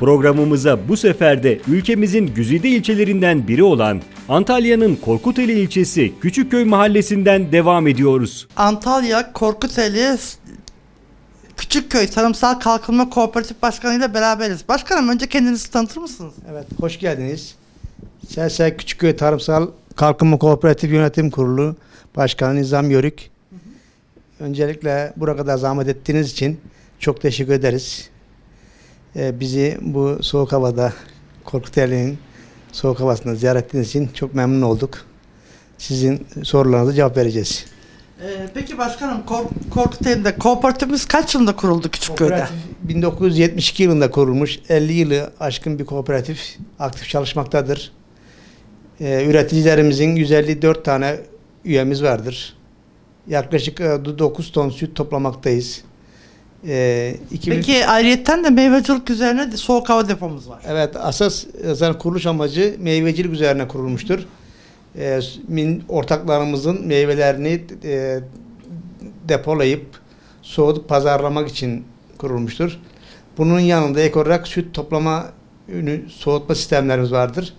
Programımıza bu sefer de ülkemizin güzide ilçelerinden biri olan Antalya'nın Korkuteli ilçesi Küçükköy mahallesinden devam ediyoruz. Antalya Korkuteli Küçükköy Tarımsal Kalkınma Kooperatif Başkanı ile beraberiz. Başkanım önce kendinizi tanıtır mısınız? Evet, hoş geldiniz. SS Küçükköy Tarımsal Kalkınma Kooperatif Yönetim Kurulu Başkanı Nizam Yörük. Öncelikle buraya kadar zahmet ettiğiniz için çok teşekkür ederiz. Ee, bizi bu soğuk havada Korkuteli'nin soğuk havasında ziyaret ettiğiniz için çok memnun olduk. Sizin sorularınıza cevap vereceğiz. Ee, peki başkanım Kork Korkuteli'de kooperatifimiz kaç yılında kuruldu Küçükköy'de? Kooperatif 1972 yılında kurulmuş 50 yılı aşkın bir kooperatif aktif çalışmaktadır. Ee, üreticilerimizin 154 tane üyemiz vardır. Yaklaşık e, 9 ton süt toplamaktayız. Ee, 2000 Peki ayrıyetten de meyvecilik üzerine de soğuk hava depomuz var. Evet, asas zaten kuruluş amacı meyvecilik üzerine kurulmuştur. Ee, min, ortaklarımızın meyvelerini e, depolayıp soğutup pazarlamak için kurulmuştur. Bunun yanında ek olarak süt toplama ünü soğutma sistemlerimiz vardır.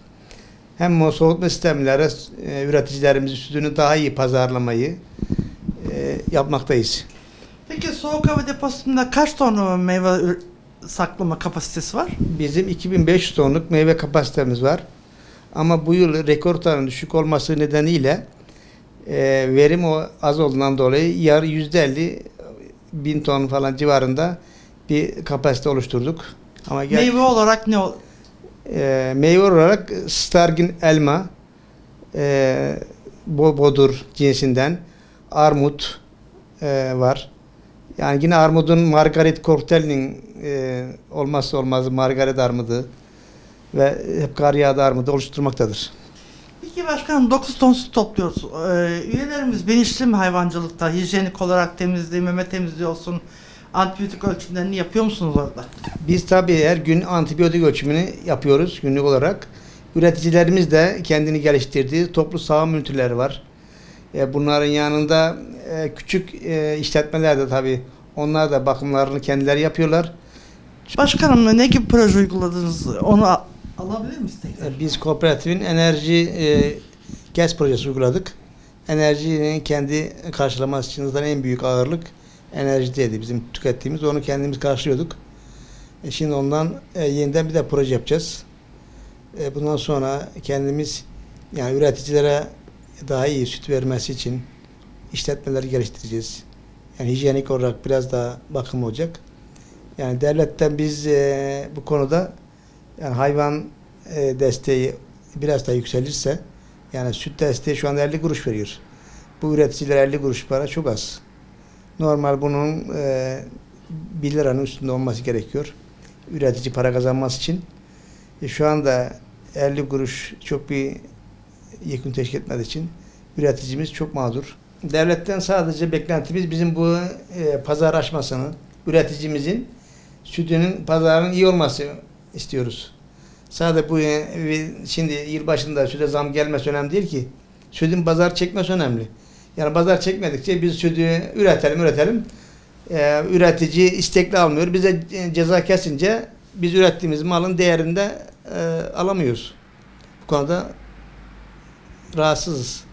Hem o soğutma sistemleri e, üreticilerimizin sütünü daha iyi pazarlamayı e, yapmaktayız. Peki soğuk hava deposunda kaç ton meyve saklama kapasitesi var? Bizim 2500 tonluk meyve kapasitemiz var. Ama bu yıl rekor tutarın düşük olması nedeniyle e, verim o az olduğundan dolayı yarı %50 bin ton falan civarında bir kapasite oluşturduk. Ama gel, Meyve olarak ne ol- e, meyve olarak Stargin elma, e, bo- bodur cinsinden, armut e, var. Yani yine armudun Margaret Cortel'in e, olmazsa olmazı Margaret armudu ve hep kar yağdı armudu oluşturmaktadır. Peki başkanım 9 ton süt topluyoruz. Ee, üyelerimiz bilinçli mi hayvancılıkta? Hijyenik olarak temizliği, meme temizliği olsun, antibiyotik ölçümlerini yapıyor musunuz orada? Biz tabii her gün antibiyotik ölçümünü yapıyoruz günlük olarak. Üreticilerimiz de kendini geliştirdiği toplu sağım üniteleri var. E, bunların yanında e, küçük e, işletmeler de tabii onlar da bakımlarını kendileri yapıyorlar. Başkanım ne gibi proje uyguladınız? Onu alabilir miyiz tekrar? E, Biz kooperatifin enerji e, gaz projesi uyguladık. Enerjinin kendi karşılaması için zaten en büyük ağırlık enerjideydi bizim tükettiğimiz. Onu kendimiz karşılıyorduk. E, şimdi ondan e, yeniden bir de proje yapacağız. E, bundan sonra kendimiz yani üreticilere daha iyi süt vermesi için işletmeleri geliştireceğiz. Yani hijyenik olarak biraz daha bakım olacak. Yani devletten biz e, bu konuda yani hayvan e, desteği biraz daha yükselirse yani süt desteği şu anda 50 kuruş veriyor. Bu üreticilere 50 kuruş para çok az. Normal bunun e, 1 liranın üstünde olması gerekiyor. Üretici para kazanması için. E, şu anda 50 kuruş çok bir yekün teşkil etmediği için üreticimiz çok mağdur. Devletten sadece beklentimiz bizim bu e, pazar aşmasını, üreticimizin sütünün pazarının iyi olması istiyoruz. Sadece bu e, şimdi yıl başında süte zam gelmesi önemli değil ki. Sütün pazar çekmesi önemli. Yani pazar çekmedikçe biz sütü üretelim üretelim. Ee, üretici istekli almıyor. Bize e, ceza kesince biz ürettiğimiz malın değerinde e, alamıyoruz. Bu konuda rahatsızız.